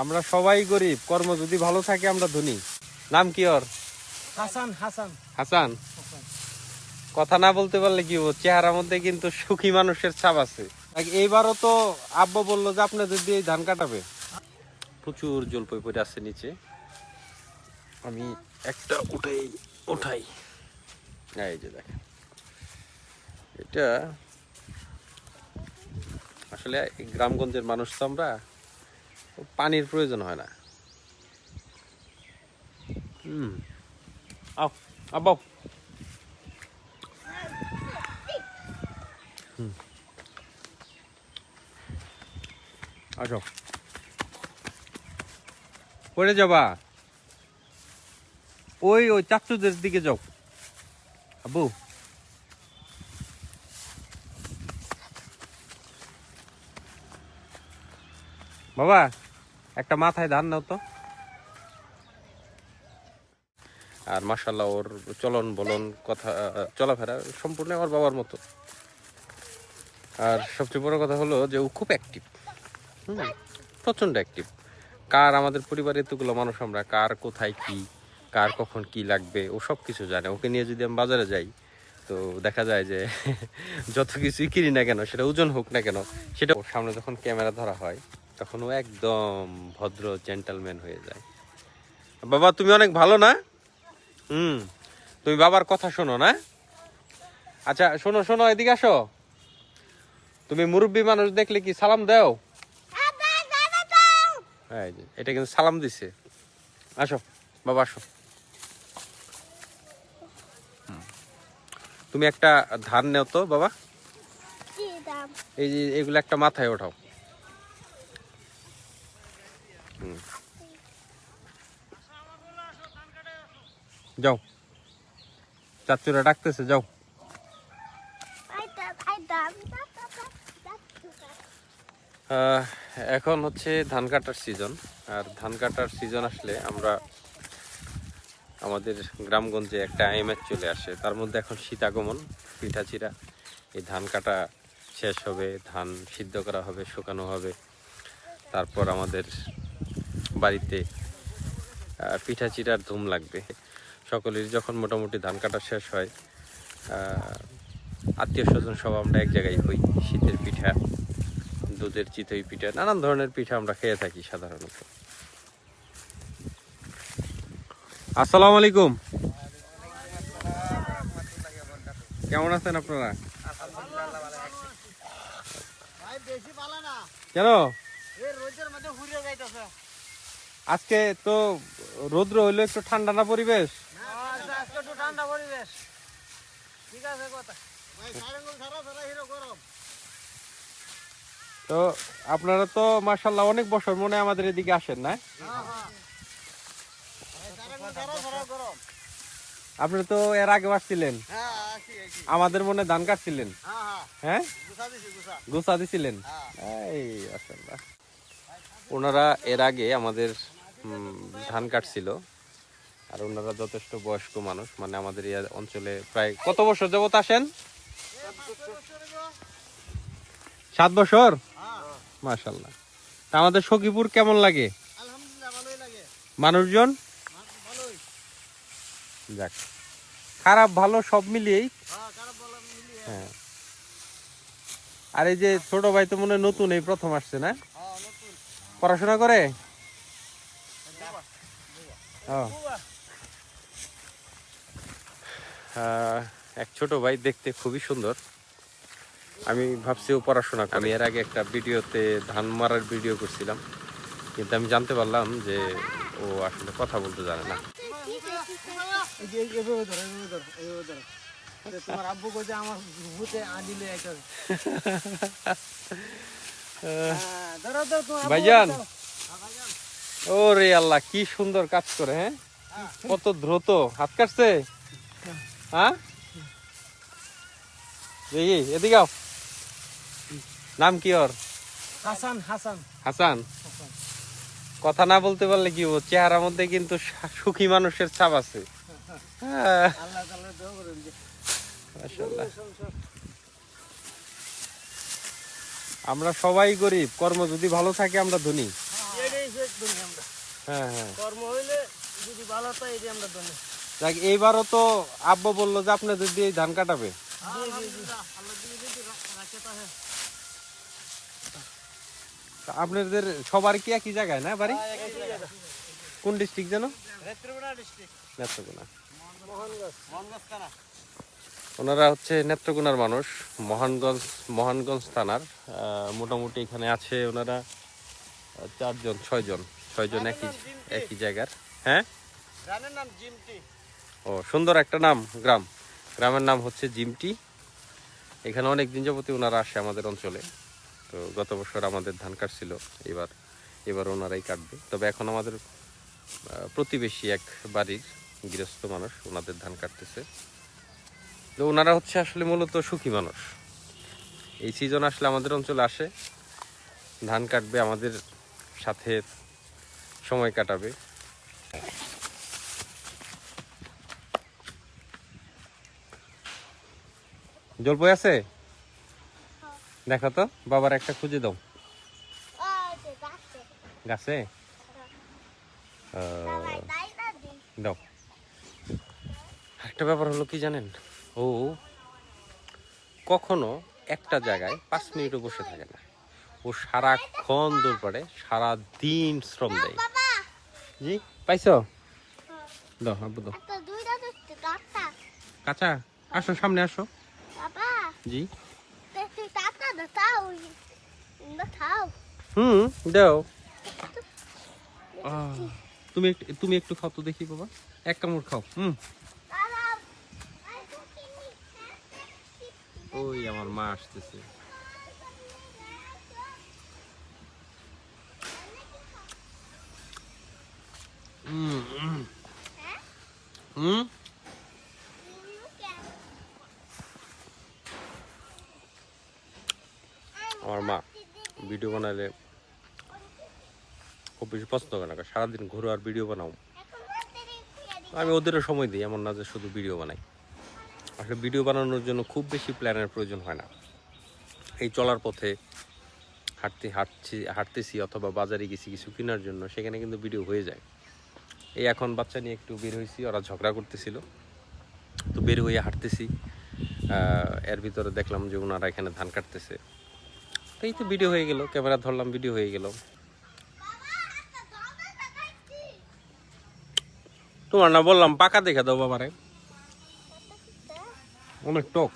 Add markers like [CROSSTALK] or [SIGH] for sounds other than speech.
আমরা সবাই গরিব কর্ম যদি ভালো থাকে আমরা ধনী। নাম কি ওর? হাসান হাসান। হাসান? কথা না বলতে পারলে কি চেহারার মধ্যে কিন্তু সুখী মানুষের ছাপ আছে। এইবারও তো আব্বা বলল যে আপনাদের দিয়ে ধান কাটাবে? প্রচুর জলপই পড়ে আছে নিচে। আমি একটা উঠাই উঠাই। এই যে দেখেন। এটা আসলে গ্রামগঞ্জের মানুষ তো আমরা। পানির প্রয়োজন হয় না। হুম। আও, আব্বাও। আসো। পড়ে যাবা। ওই ওই চাচুদের দিকে যাও। আব্বু। বাবা। একটা মাথায় ধান নাও তো। আর মাসাল্লাহ ওর চলন বলন কথা, চলাফেরা সম্পূর্ণ আমার বাবার মতো। আর সবচেয়ে বড় কথা হলো যে ও খুব অ্যাক্টিভ প্রচণ্ড অ্যাক্টিভ কার আমাদের পরিবারে এতগুলো মানুষ আমরা, কার কোথায় কি, কার কখন কি লাগবে, ও সব কিছু জানে। ওকে নিয়ে যদি আমি বাজারে যাই, তো দেখা যায় যে [LAUGHS] যত কিছুই কিনি না কেন, সেটা ওজন হোক না কেন, সেটা ওর সামনে যখন ক্যামেরা ধরা হয় তখন ও একদম ভদ্র জেন্টালম্যান হয়ে যায়। বাবা তুমি অনেক ভালো না? হুম তুমি বাবার কথা শোনো না? আচ্ছা শোনো শোনো এদিকে আসো। তুমি মুরব্বী মানুষ দেখলে কি সালাম দাও? এই যে, এটা কিন্তু সালাম দিছে। আসো বাবা আসো। তুমি একটা ধান নেও তো বাবা। এই যে এগুলো একটা মাথায় ওঠাও হুম। যাও। চাচুরা ডাকতেছে, যাও। এখন হচ্ছে ধান কাটার সিজন আর ধান কাটার সিজন আসলে আমরা আমাদের গ্রামগঞ্জে একটা আইম্যাচ চলে আসে। তার মধ্যে এখন শীত আগমন পিঠা চিরা এই ধান কাটা শেষ হবে, ধান সিদ্ধ করা হবে, শুকানো হবে। তারপর আমাদের বাড়িতে পিঠা চিরার ধুম লাগবে। সকলের যখন মোটামুটি ধান কাটা শেষ হয় আত্মীয় স্বজন সব আমরা এক জায়গায় হই শীতের পিঠা দুধের চিতই পিঠা নানান ধরনের পিঠা আমরা খেয়ে থাকি সাধারণত। আসসালামু আলাইকুম। কেমন আছেন আপনারা? কেন? আজকে তো রৌদ্র হইল একটু ঠান্ডা না পরিবেশ? ঠান্ডা ঠিক আছে কথা তো আপনারা তো মার্শাল্লাহ অনেক বছর মনে আমাদের এদিকে আসেন না? আপনারা তো এর আগে আসছিলেন। আসি আসি আমাদের মনে ধান কাটছিলেন। হ্যাঁ? গুছা দিছি গুছা। গুছা দিছিলেন। হ্যাঁ। এই মাশাআল্লাহ। ওনারা এর আগে আমাদের ধান কাটছিল। আর ওনারা যথেষ্ট বয়স্ক মানুষ মানে আমাদের এই অঞ্চলে প্রায় কত বছর যাবত আসেন? সাত বছর? মাশাল্লাহ তা আমাদের সখীপুর কেমন লাগে? মানুষজন? যাক। খারাপ, ভালো, সব মিলিয়েই। হ্যাঁ। আর এই যে ছোট ভাই তো মনে নতুন, এই প্রথম আসছে না? পড়াশোনা করে? এক ছোট ভাই দেখতে খুবই সুন্দর। আমি ভাবছি ও পড়াশোনা আমি এর আগে একটা ভিডিওতে ধান মারার ভিডিও করছিলাম। কিন্তু আমি জানতে পারলাম যে ও আসলে কথা বলতে জানে না। তোমার আব্বু আমার ভূতে আদিলে একটা ভাইজান। ওরে আল্লাহ কি সুন্দর কাজ করে হ্যাঁ? কত দ্রুত। হাত কাটছে? হ্যাঁ? এই, এদিকে নাম কি ওর? হাসান হাসান। হাসান। হাসান কথা না বলতে পারলে কি ও চেহারার মধ্যে কিন্তু সুখী মানুষের ছাপ আছে। হ্যাঁ, আল্লাহ তাআলা দোয়া করেন যে মাশাআল্লাহ। আমরা সবাই গরিব কর্ম যদি ভালো থাকে আমরা ধনী। হ্যাঁ হ্যাঁ। কর্ম হইলে যদি ভালো হয় এটি আমরা ধরি দেখ এইবারও তো আব্বা বলল যে আপনাদের দিয়ে ধান কাটাবে। যদি আপনাদের সবার কি একই জায়গায় না বাড়ি? কোন ডিস্ট্রিক্ট যেন? নেত্রকোনা ডিস্ট্রিক্ট নেত্রকোনা। মোহনগঞ্জ। মোহনগঞ্জ ওনারা হচ্ছে নেত্রকোনার মানুষ মহানগঞ্জ মহানগঞ্জ থানার। মোটামুটি এখানে আছে ওনারা চারজন ছয়জন ছয়জন একই একই জায়গার। হ্যাঁ? ও সুন্দর একটা নাম গ্রাম। গ্রামের নাম হচ্ছে জিমটি। এখানে অনেক দিন যাবতই ওনারা আসে আমাদের অঞ্চলে। তো গত বছর আমাদের ধান কাটছিল এবার এবার ওনারাই কাটবে। তবে এখন আমাদের প্রতিবেশী এক বাড়ির গৃহস্থ মানুষ ওনাদের ধান কাটতেছে। তো ওনারা হচ্ছে আসলে মূলত সুখী মানুষ। এই সিজন আসলে আমাদের অঞ্চলে আসে। ধান কাটবে, আমাদের সাথে সময় কাটাবে। জল বই আছে? দেখো তো, বাবার একটা খুঁজে দাও। গাছে? দাও। একটা ব্যাপার হলো কি জানেন? ও কখনো একটা জায়গায় পাঁচ মিনিটও বসে থাকে না। ও সারাক্ষণ দূর পড়ে সারা দিন শ্রম দেয়। জি পাইছো? দাও আব্বু দাও। কাঁচা আসো সামনে আসো। জি। হুম দাও। তুমি একটু তুমি একটু খাও তো দেখি বাবা। এক কামড় খাও হুম। ওই আমার মা আসতেছে। আমার মা ভিডিও বানালে খুব বেশি পছন্দ করে না সারাদিন ঘুরো আর ভিডিও বানাও। আমি ওদেরও সময় দিই, এমন না যে শুধু ভিডিও বানাই। আসলে ভিডিও বানানোর জন্য খুব বেশি প্ল্যানের প্রয়োজন হয় না। এই চলার পথে হাঁটতে, হাঁটছি, হাঁটতেছি অথবা বাজারে গেছি কিছু কেনার জন্য, সেখানে কিন্তু ভিডিও হয়ে যায়। এই এখন বাচ্চা নিয়ে একটু বের হয়েছি, ওরা ঝগড়া করতেছিল। তো বের হয়ে হাঁটতেছি। এর ভিতরে দেখলাম যে ওনারা এখানে ধান কাটতেছে। তো এই তো ভিডিও হয়ে গেল, ক্যামেরা ধরলাম, ভিডিও হয়ে গেল। তোমার না বললাম, পাকা দেখে দাও বাবারে। অনেক টক